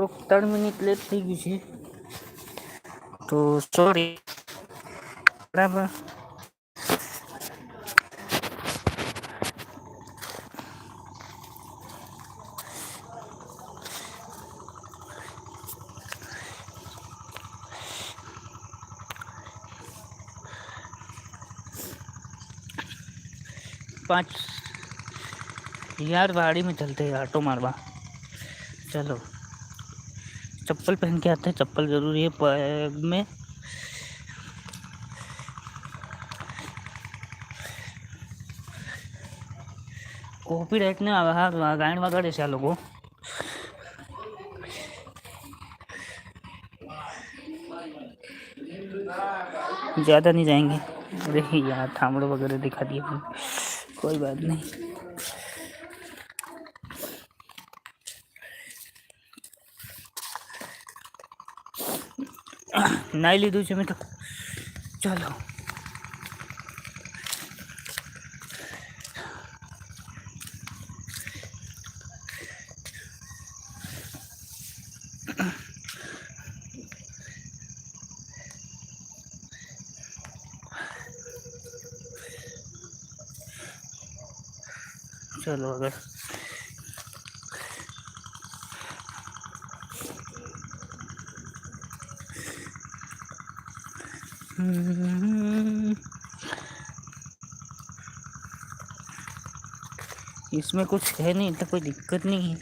થોડુંક ત્રણ minute late થઈ ગયું છે તો સોરી બરાબર पाँच यार गाड़ी में चलते हैं ऑटो मारवा चलो चप्पल पहन के आते हैं चप्पल जरूरी है पैर में કોપીરાઇટ ને આવે હા ગાયન વગાડે છે આ લોકો ज़्यादा नहीं जाएंगे अरे यार थामड़ो वगैरह दिखा दिए हमने। कोई बात नहीं નાઈ લીધું છે મેં તો ચાલો ચલો આગળ इसमें कुछ है नहीं तो कोई दिक्कत नहीं है।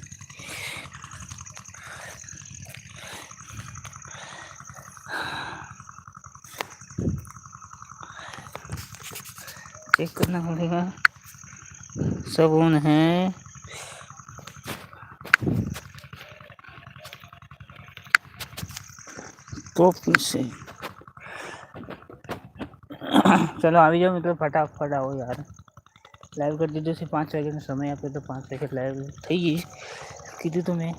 चेक करना पड़ेगा साबुन है। तो से। चलो, अभी जाओ मतलब फटाफट आओ यार। લાઈવ કરી દીધું છે પાંચ વાગ્યાનો સમય આપે તો પાંચ વાગે લાઈવ થઈ ગઈ કીધું તો મેં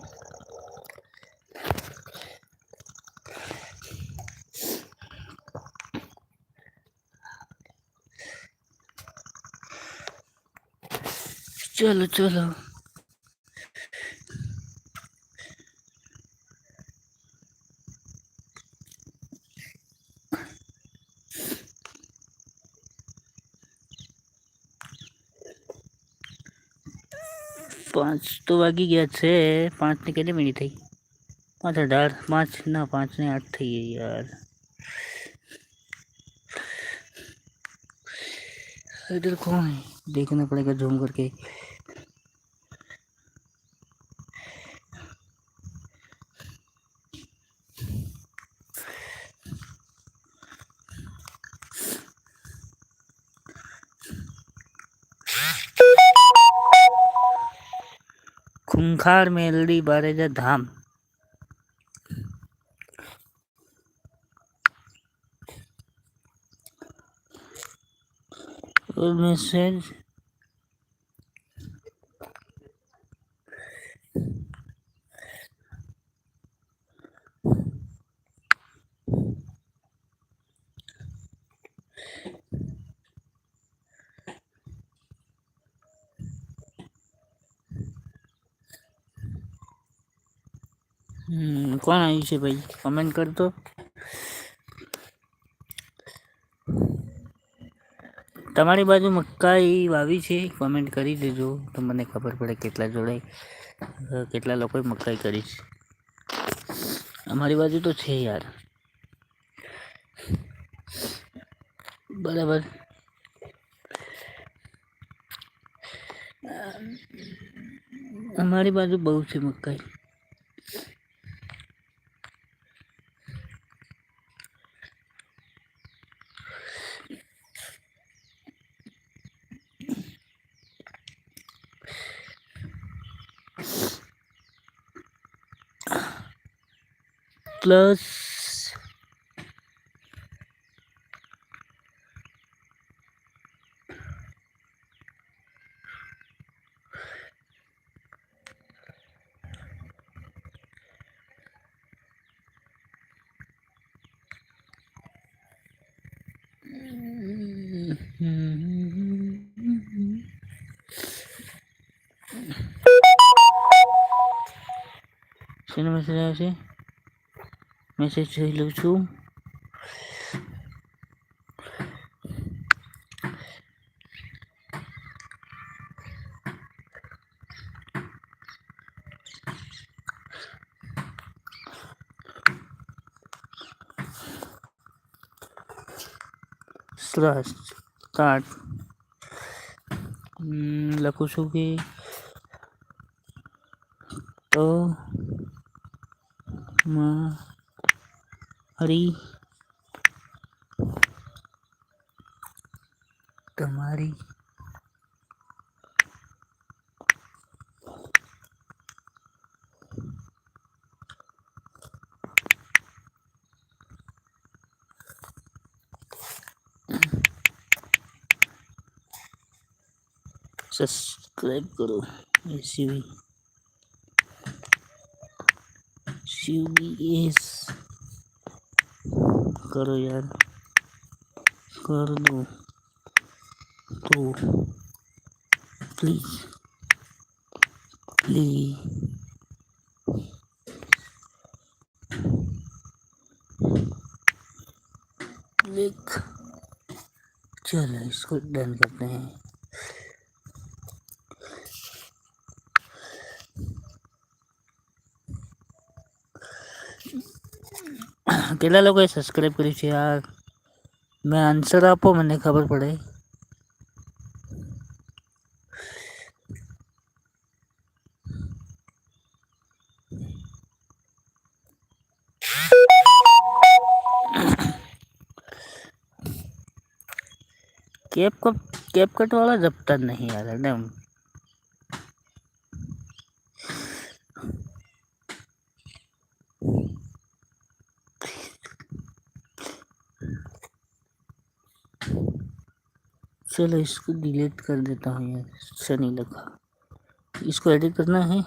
ચલો ચલો પાંચ તો વાગી ગયા છે પાંચની કેટલી મિનિટ થઈ પાંચ અઢાર પાંચ ના પાંચ ને આઠ થઈ ગઈ યાર इधर कौन है देखना पड़ेगा जूम करके ખૂંખાર મેલડી બારેજા ધામ મેસેજ કોણ આવ્યું છે ભાઈ? કમેન્ટ કરતો તમારી બાજુ મકાઈ વાવી છે? કોમેન્ટ કરી દેજો. તો મને ખબર પડે કેટલા જોડે કેટલા લોકોએ મકાઈ કરી છે. અમારી બાજુ તો છે યાર. બરાબર. અમારી બાજુ બહુ છે મકાઈ. plus Sini masih ada sih? Message જોઈ લઉં છું સ્લાસ સ્ટાર્ટ લખું છું કે તો hari. Kemari. Subscribe guru SUV SUV is skor yan skor no to please. Please. Make challenge skor dan kat ni eh. કેટલા લોકોએ સબસ્ક્રાઈબ કર્યું છે આ મેં આન્સર આપો મને ખબર પડે कैप कट कैप कट वाला जबता नहीं यार एकदम चलो इसको डिलीट कर देता हूँ यार अच्छा नहीं लगा इसको एडिट करना है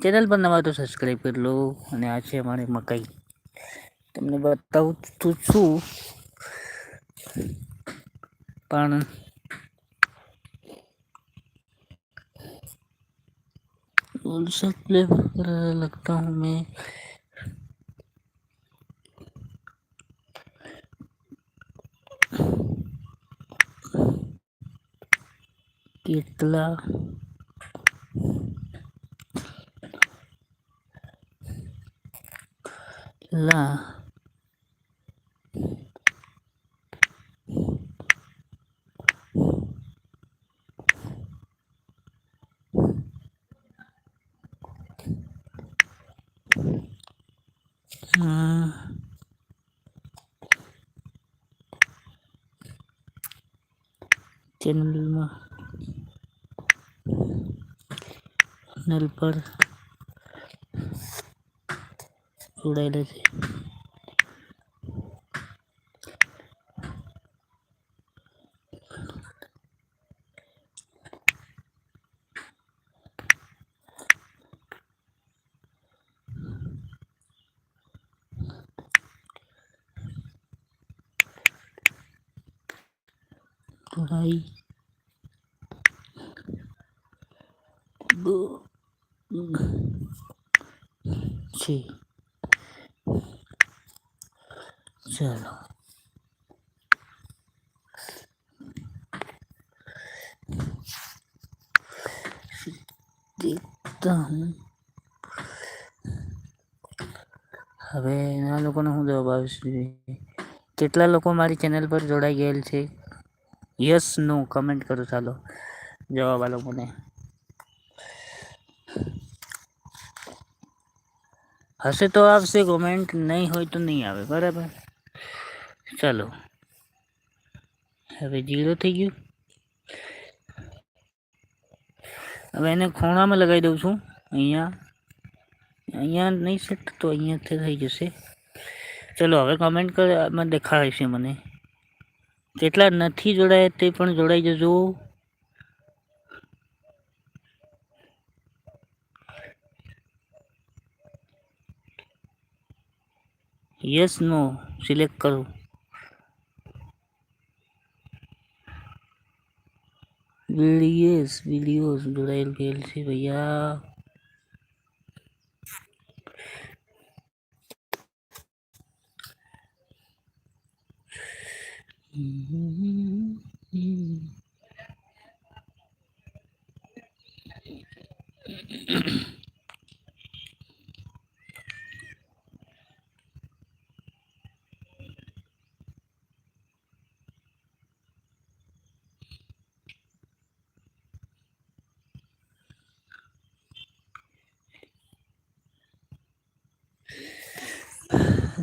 ચેનલ પર નવા તો સબસ્ક્રાઈબ કરી લો અને આ છે અમારી મકાઈ તમને બતાવું તો છું પણ बोल सकते लगता हूँ मैं। केतला। ला। ચેનલમાં ચેનલ પર જોડાયેલા છે બ- છે चलो देखता हूँ હવે એના લોકોને હું જવાબ આવશે કેટલા લોકો મારી ચેનલ પર જોડાઈ ગયેલ છે યસ નો કમેન્ટ કરો ચાલો જવાબ આ લોકોને હશે તો આવશે કોમેન્ટ નહીં હોય તો નહીં આવે બરાબર ચાલો હવે જીરો થઈ ગયું હવે એને ખૂણામાં લગાવી દઉં છું અહીંયા અહીંયા નહીં સેટ તો અહીંયાથી થઈ જશે ચલો હવે કમેન્ટ કરવામાં દેખાય છે મને કેટલા નથી જોડાયા તે પણ જોડાઈ જજો यस नो सिलेक्ट करो वीडियोस वीडियोस खेल से भैया Mm-hmm.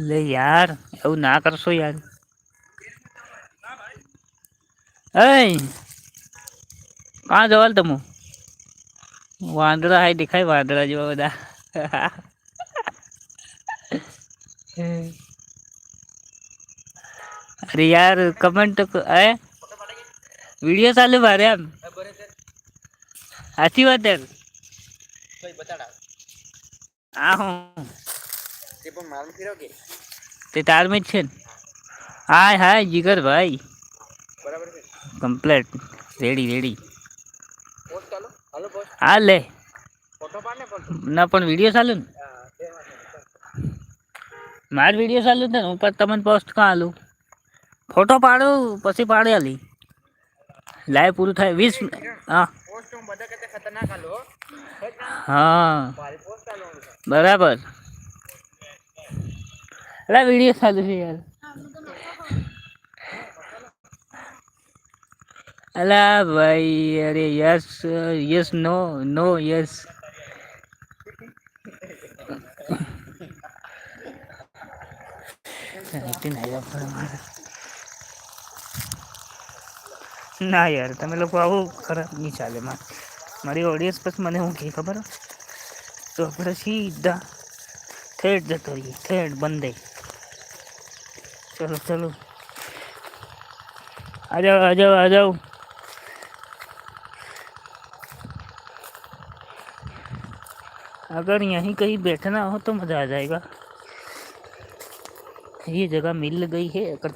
લે યાર એવું ના કરશો યાર. એ કાં જવાલ તમો? વાંદરા હાય દેખાય વાંદરા જેવા બધા. અરે યાર કમેન્ટ તો એ વીડિયો ચાલુ મારે એમ. સાચી વાત યાર આ હું. તે પણ માલ ફેરવ કે? તે તારમાં જ છે ને. હાય હાય જીગર ભાઈ. બરાબર છે. કમ્પ્લીટ રેડી રેડી હાલો હા લે. ફોટો પાડ ને ફોટો ના પણ વીડિયો ચાલુ ને? હા માર વીડિયો ચાલુ ને? હું પછી તમને પોસ્ટ કાં આલું ફોટો પાડું પછી પાડે આલી. લાઈવ પૂરું થાય. વીસ હા. હું હાલો હા. બરાબર. અલા વિડીયો ચાલુ છે યાર અલા ભાઈ અરે yes yes no no yes ના યાર તમે લોકો આવું ખરાબ નહીં ચાલે માં મારી ઓડિયન્સ પછી મને શું કહે ખબર હે? તો આપણે સીધા થેટ જતો રહીએ થેટ બંધે चलो चलो। आ जाओ आ जाओ आ जाओ। अगर यहीं कहीं बैठना हो तो मज़ा आ जाएगा। ये जगह मिल गई है अगर।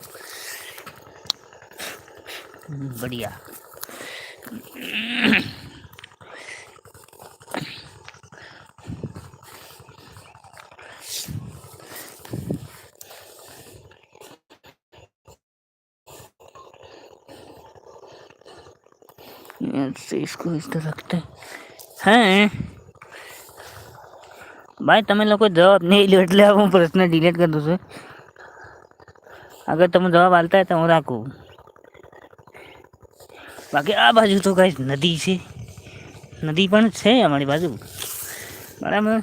बढ़िया। बढ़िया ऐसे इसको इस तरह रखते हैं ભાઈ તમે લોકો જવાબ નહીં લ્યો એટલે હું પ્રશ્ન ડિલીટ કરી દઉં છું અગર તમે જવાબ આલતા હોય તો હું રાખું બાકી આ બાજુ તો કઈ નદી છે નદી પણ છે અમારી બાજુ બરાબર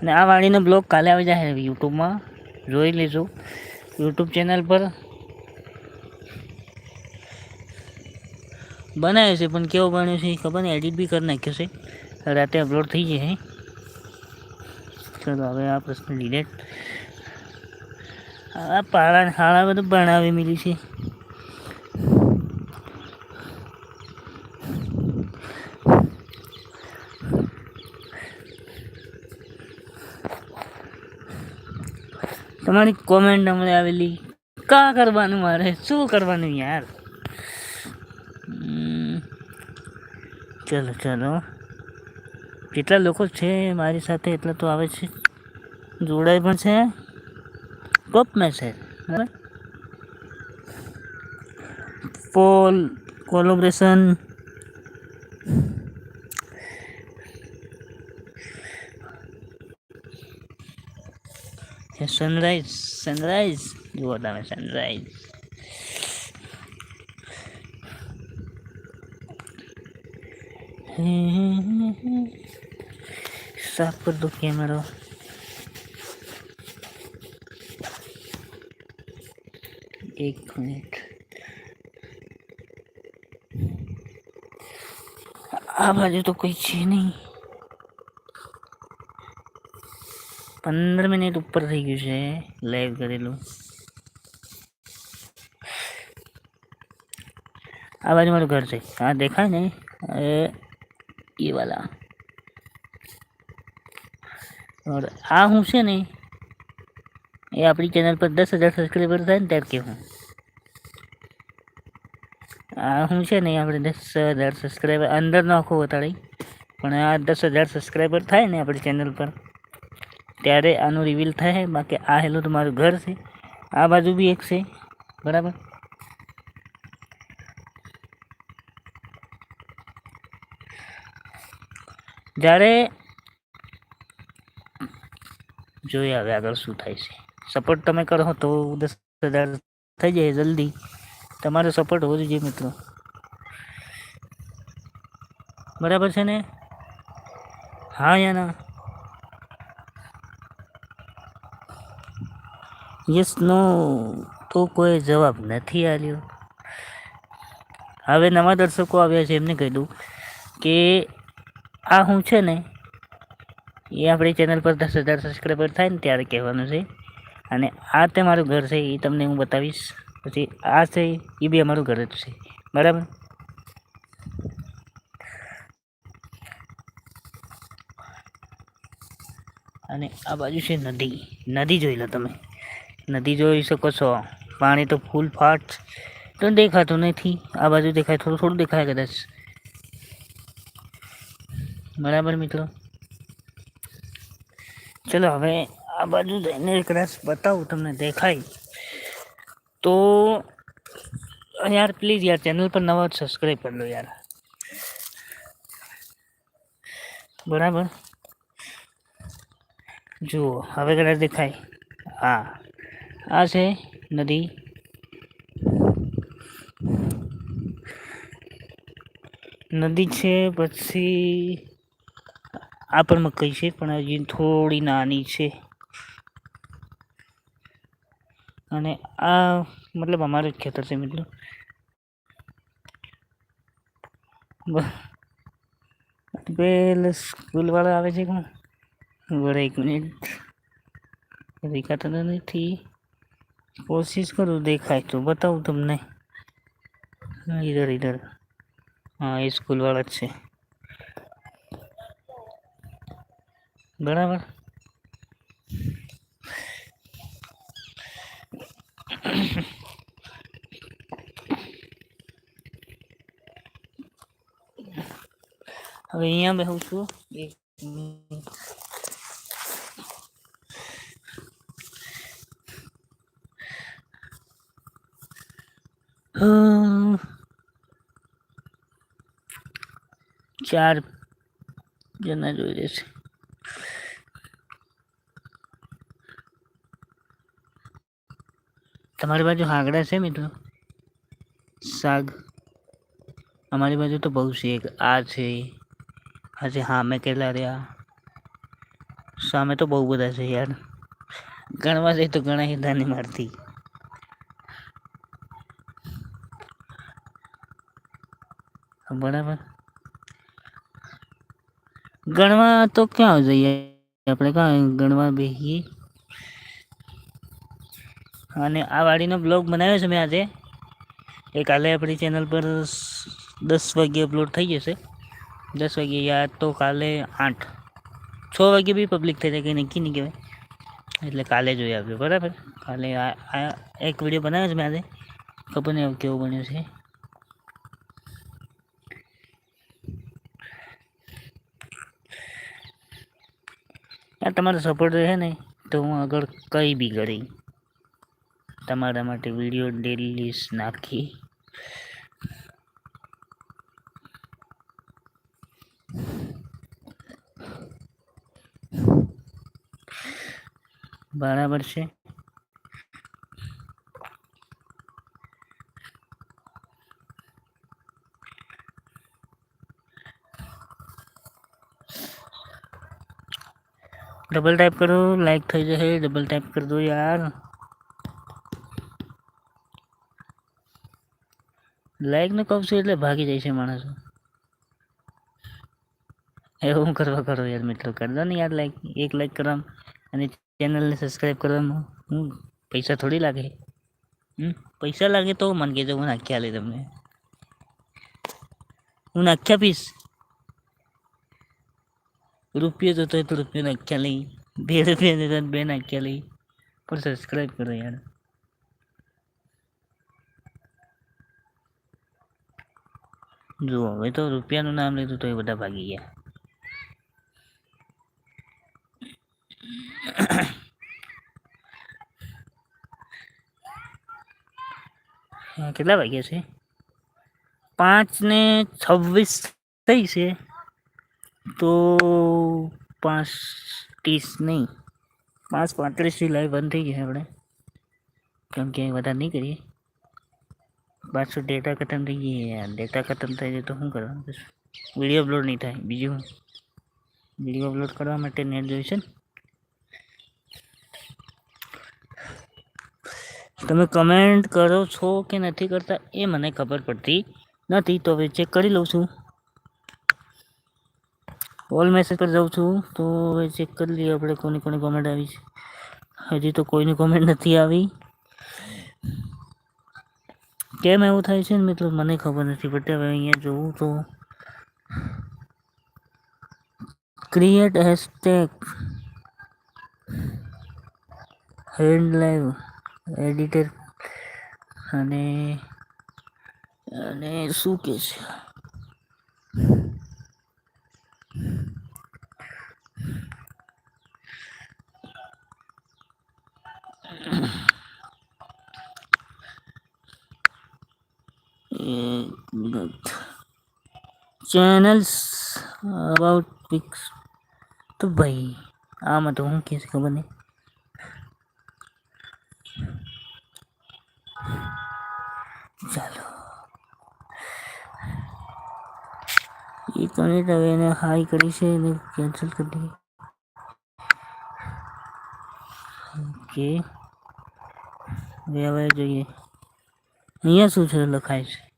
અને આ વાડીનો બ્લોગ કાલે આવી જાય યુટ્યુબમાં જોઈ લેજો યુટ્યુબ ચેનલ પર બનાવ્યો છે, પણ કેવો બન્યો છે ખબર નહીં. એડિટ બી કરી નાખ્યો છે. રાતે અપલોડ થઈ જશે ચલો, હવે આ પ્રશ્ન ડિલેટ આ પાળા હાળા બધું બનાવી મિલી છે. તમારી કોમેન્ટ હમણાં આવેલી, કા કરવાનું મારે? શું કરવાનું યાર? ચલો ચલો કેટલા લોકો છે મારી સાથે એટલા તો આવે છે જોડાય પણ છે ટોપ મેં છે બરાબર પોલ કોલોબ્રેશન સનરાઈઝ સનરાઈઝ જુઓ તમે સનરાઈઝ સાફ કર દો કેમેરો એક મિનિટ આ બાજુ તો કોઈ છે નહીં પંદર મિનિટ ઉપર થઈ ગયું છે લાઈવ કરેલું આ બાજુ મારું ઘર છે હા દેખાય ને એ વાલા. ઓર આ હું છે ને, એ આપણી ચેનલ પર દસ હજાર સબસ્ક્રાઈબર થાય ને ત્યારે કે હું આ હું છે ને, આપણે દસ હજાર સબસ્ક્રાઈબર અંદર નાખો વતાડી. પણ આ દસ હજાર સબસ્ક્રાઈબર થાય ને આપણી ચેનલ પર, ત્યારે આનું રિવીલ થાય. બાકી આ હેલું મારું ઘર છે. આ બાજુ બી એક છે. બરાબર? જ્યારે જોઈએ હવે આગળ શું થાય છે. સપોર્ટ તમે કરો તો દસ હજાર થઈ જાય જલ્દી. તમારો સપોર્ટ હોવો જોઈએ મિત્રો. બરાબર છે ને? હા, યાના. યસ નો તો કોઈ જવાબ નથી આવ્યો હવે નવા દર્શકો આવ્યા છે એમને કહી દઉં કે આ હું છે ને, એ આપણી ચેનલ પર દસ હજાર સબસ્ક્રાઈબર થાય ને ત્યારે કહેવાનું છે. અને આ તે મારું ઘર છે, એ તમને હું બતાવીશ. પછી આ છે, એ બી અમારું ઘર જ છે. બરાબર? અને આ બાજુ છે નદી. નદી જોઈ લો તમે. નદી જોઈ શકો છો. પાણી તો ફૂલ ફાટ. તો દેખાતું નથી. આ બાજુ દેખાય, થોડું થોડું દેખાય કદાચ. બરાબર મિત્રો? ચલો હવે આ બાજુ જઈને કદાચ બતાવું, તમને દેખાય. તો યાર પ્લીઝ યાર ચેનલ પર નવા સબસ્ક્રાઈબ કરી લો યાર. બરાબર? જુઓ, હવે કદાચ દેખાય. હા, આ છે નદી. નદી છે, પછી આ પણ મકાઈ છે, પણ હજી થોડી નાની છે. અને આ મતલબ અમારું જ ખેતર છે મિત્રો પેલા સ્કૂલવાળા આવે છે કોણ? બડે એક મિનિટ. દેખાતા નથી. કોશિશ કરું, દેખાય તો. બતાવું તમને. ઇધર ઇધર હા, એ સ્કૂલવાળા જ છે. બરાબર હવે અહીંયા બેહું છું. એક ચાર જણા જોઈ રહેશે તમારી બાજુ હાગડા છે મિત્રો? શાક અમારી બાજુ તો બહુ છે. આ છે. આ છે મેં કેટલા રહ્યા? સામે તો બહુ બધા છે યાર. ગણવા જઈએ તો ઘણા હિદાની મારતી બરાબર. ગણવા તો ક્યાં જઈએ? આપણે ક્યાં ગણવા બેસીએ અને આ વાડીનો બ્લોગ બનાવ્યો છે મેં આજે. એ કાલે આપણી ચેનલ પર દસ વાગે અપલોડ થઈ જશે. દસ વાગે યાદ તો કાલે આઠ. છ વાગે બી પબ્લિક થઈ જાય, કંઈ નક્કી નહીં કહેવાય. એટલે કાલે જોઈ આપ્યો બરાબર? કાલે આ એક વીડિયો બનાવ્યો છે મેં આજે. ખબર નહીં કેવો બન્યો છે. તમારો સપોર્ટ રહે ને, તો હું આગળ કંઈ બી કરી તમારા માટે વીડિયો ડેલી નાખી. બરાબર છે. ડબલ ટાઈપ કરો લાઈક થઈ જશે. ડબલ ટાઈપ કરી દો યાર. લાઈકનું એટલે ભાગી જાય છે માણસો. એવું કરવા કરો યાર મિત્રો? કરી દો ને યાર લાઈક એક લાઈક કરવા અને ચેનલને સબસ્ક્રાઈબ કરવામાં હું પૈસા થોડી લાગે? હમ? પૈસા લાગે તો મને કહેજો, હું નાખ્યા લે તમને. હું નાખ્યા પીશ રૂપિયો જોતો હોય તો રૂપિયો નાખ્યા લઈ. બે રૂપિયા જોતો બે નાખ્યા લઈ. પણ સબસ્ક્રાઈબ કરો યાર. જુઓ હવે તો રૂપિયાનું નામ લીધું તો એ બધા ભાગી ગયા. કેટલા વાગ્યા છે? પાંચ ને છવ્વીસ થઈ છે. તો પાંચ ત્રીસ નહીં. પાંચ પાંત્રીસથી લાઈવ બંધ થઈ ગયા આપણે. કેમ કે વધારે નહીં કરીએ. પાછું ડેટા ખતમ થઈ ગઈ યાર. ડેટા ખતમ થઈ જાય તો શું કરવાનું? વીડિયો અપલોડ નહીં થાય. બીજું વીડિયો અપલોડ કરવા માટે નેટ જોઈશે ને? તમે કમેન્ટ કરો છો કે નથી કરતા એ મને ખબર પડતી નથી, તો હવે ચેક કરી લઉં છું. ઓલ મેસેજ પર જાઉં છું, તો હવે ચેક કરી લઈએ. આપણે કોની કોની કોમેન્ટ આવી છે? હજી તો કોઈની કોમેન્ટ નથી આવી. કેમ એવું થાય છે ને મિત્રો મને ખબર નથી બટ હવે અહીંયા જોઉં તો create hashtag hand live editor અને અને શું કે છે? चैनल्स अबाउट पिक्स तो भाई आ मत हूँ, किसी को बने चलो। ये तो नहीं था, मैंने हाई करी से कैंसिल कर दी। ओके। जो ये यहाँ सोच रहे लखाई से?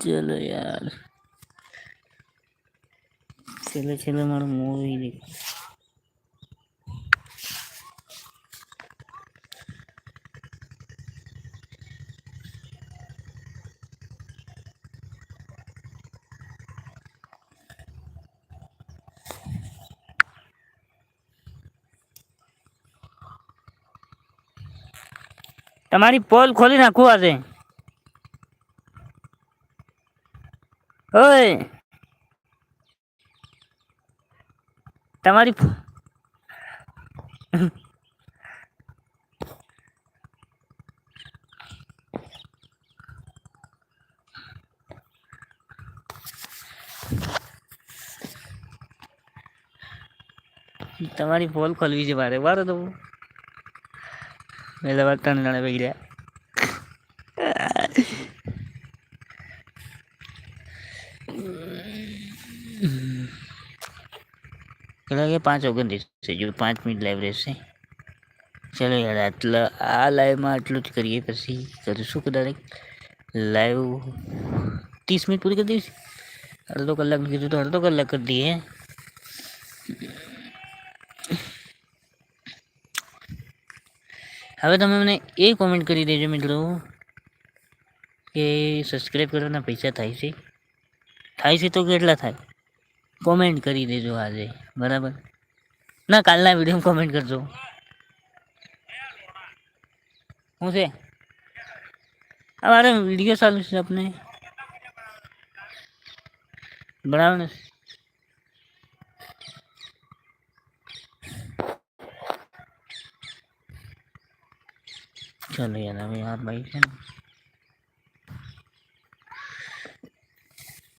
ચલો યાર. છેલ્લે છેલ્લે મારું મૂવી દેખ તમારી પોલ ખોલી નાખું આજે. ઓય. તમારી તમારી ફોલ ખોલવી છે મારે. બારો તો પહેલા વાર ત્રણ જણા બગડ્યા પેલા કે પાંચ ઓગણત્રીસ છે જો પાંચ મિનિટ લાઈવ રહેશે ચલો યાર આટલા આ લાઈવમાં આટલું જ કરીએ પછી કરીશું કદાચ લાઈવ ત્રીસ મિનિટ પૂરી કરી દઈશ અડધો કલાક કીધું તો અડધો કલાક કરી દઈએ હવે તમે મને એ કોમેન્ટ કરી દેજો મિત્રો કે સબસ્ક્રાઈબ કરવાના પૈસા થાય છે થાય છે તો કેટલા થાય કોમેન્ટ કરી દેજો આજે બરાબર ના કાલના વિડીયો કોમેન્ટ કરજો શું છે આ મારે વિડીયો ચાલુ છે આપને બરાબર ને ચાલો યાર હવે આ ભાઈ છે ને